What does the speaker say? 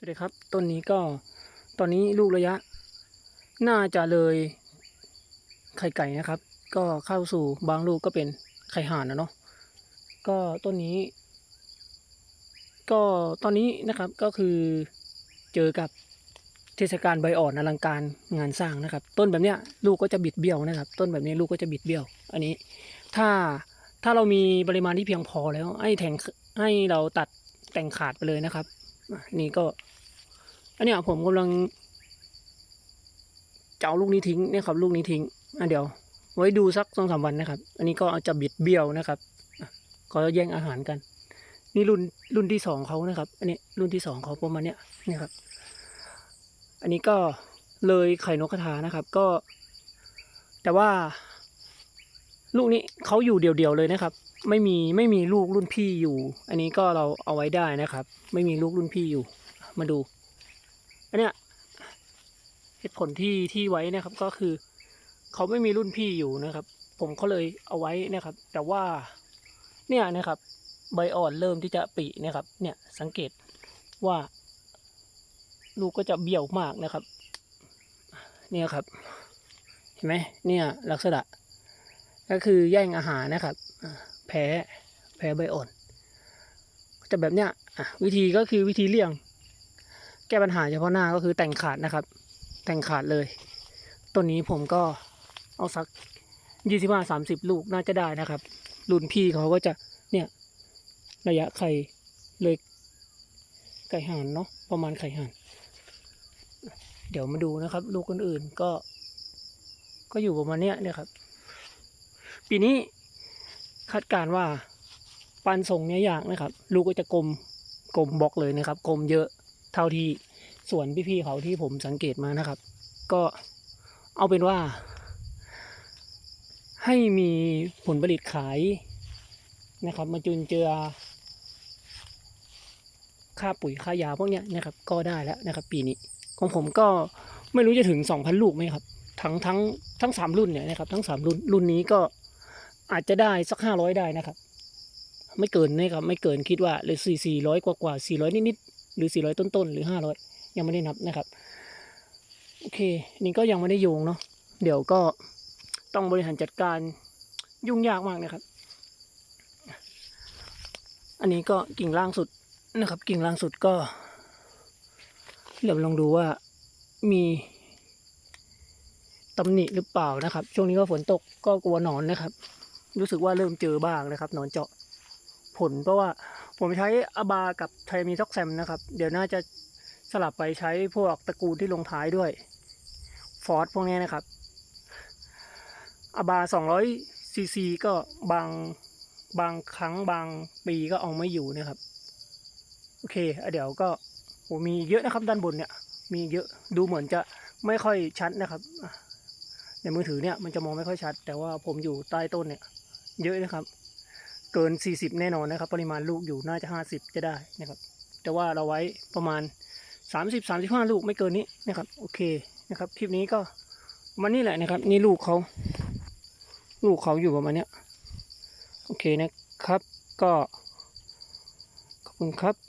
สวัสดีครับต้นนี้ก็ตอนนี้ลูกระยะ น่าจะเลยไข่ไก่นะครับ ก็เข้าสู่บางลูกก็เป็นไข่ห่านนะเนาะก็ต้นนี้ ก็ตอนนี้นะครับก็คือเจอกับเทศกาลใบอ่อนอลังการงานสร้างนะครับ ต้นแบบเนี้ยลูกก็จะบิดเบี้ยวนะครับ ต้นแบบนี้ลูกก็จะบิดเบี้ยว อันนี้ ถ้าถ้าเรามีปริมาณที่เพียงพอแล้วให้แทงให้เราตัดแต่งขาดไปเลยนะครับนี่ก็ อันนี้ผมกำลังจะเอาลูกนี้ทิ้งเนี่ยครับ ลูกนี้ทิ้งอะเดี๋ยว ไว้ดูสักสองสามวันนะครับ อันนี้ก็จะบิดเบี้ยวนะครับอะก็แย่งอาหารกัน นี่รุ่นรุ่นที่สองเขานะครับ อันนี้รุ่นที่สองเขาประมาณเนี้ยนี่ครับ อันนี้ก็เลยไข่นกกระทานะครับ ก็ แต่ว่า ลูกนี้เขาอยู่เดี่ยวๆเลยนะครับ ไม่มีไม่มีลูกรุ่นพี่อยู่ อันนี้ก็เราเอาไว้ได้นะครับ ไม่มีลูกรุ่นพี่อยู่ มาดู อันเนี้ยเหตุผลที่ที่ไว้นะครับก็คือ เขาไม่มีรุ่นพี่อยู่นะครับ ผมก็เลยเอาไว้นะครับ แต่ว่าเนี่ยนะครับ ใบอ่อนเริ่มที่จะปีนะครับ เนี่ยสังเกตว่า ลูกก็จะเบี้ยวมากนะครับ เนี่ยครับ เห็นไหมเนี่ยลักษณะ ก็คือแย่งอาหารนะครับแพ้แพ้ใบอ่อนจะแบบเนี้ยวิธีก็คือวิธีเลี่ยง แก้ปัญหาเฉพาะหน้าก็คือแต่งขาดนะครับ แต่งขาดเลยต้นนี้ผมก็เอาสักยี่สิบห้าสามสิบลูกน่าจะได้นะครับ รุ่นพี่เขาก็จะเนี่ย ระยะไข่เลยไก่ห่านเนาะประมาณไข่ห่านเดี๋ยวมาดูนะครับ ลูกอื่นๆก็ ก็อยู่ประมาณเนี้ยเนี่ยครับ ปีนี้คาดการว่าปันทรงเนี้ยยากนะครับ ลูกก็จะกลมกลมบล็อกเลยนะครับกลมเยอะ เท่าที่ส่วนพี่ๆเขาที่ผมสังเกตมานะครับ ก็เอาเป็นว่า ให้มีผลผลิตขายนะครับ มาจุนเจือ ค่าปุ๋ยค่ายาพวกเนี้ยนะครับ ก็ได้แล้วนะครับ ปีนี้ของผมก็ไม่รู้จะถึงสองพันลูกไหมครับ ทั้งทั้งทั้งสามรุ่นเนี่ยนะครับ ทั้งสามรุ่นรุ่นนี้ก็อาจจะได้สักห้าร้อยได้นะครับ ไม่เกินนะครับ ไม่เกินคิดว่าเลยสี่สี่ร้อยกว่ากว่าสี่ร้อยนิดๆ หรือสี่ร้อยต้นๆหรือห้าร้อยยังไม่ได้นับนะครับ โอเค นี่ก็ยังไม่ได้โยงเนาะเดี๋ยวก็ต้องบริหารจัดการยุ่งยากมากนะครับ อันนี้ก็กิ่งล่างสุดนะครับ กิ่งล่างสุดก็เดี๋ยวลองดูว่ามีตำหนิหรือเปล่านะครับ ช่วงนี้ก็ฝนตกก็กลัวหนอนนะครับ รู้สึกว่าเริ่มเจอบ้างนะครับ หนอนเจาะผลเพราะว่า ผมใช้อาบากับไทมีท็อกแซมนะครับ เดี๋ยวน่าจะสลับไปใช้พวกตระกูลที่ลงท้ายด้วยฟอร์ดพวกนี้นะครับอาบา200ซีซีก็บางบางครั้งบางปีก็เอาไม่อยู่นะครับ โอเคเดี๋ยวก็โหมีเยอะนะครับด้านบนเนี่ย มีเยอะดูเหมือนจะไม่ค่อยชัดนะครับ ในมือถือเนี่ยมันจะมองไม่ค่อยชัด แต่ว่าผมอยู่ใต้ต้นเนี่ย เยอะนะครับ เกิน 40 แน่นอนนะครับ ปริมาณลูกอยู่น่าจะ 50 จะได้นะครับ แต่ว่าเราไว้ประมาณ 30 35 ลูกไม่เกินนี้นะครับ โอเคนะครับคลิปนี้ก็มันนี่แหละนะครับ นี่ลูกเขา ลูกเขาอยู่ประมาณเนี้ยโอเคนะครับ ก็ขอบคุณครับ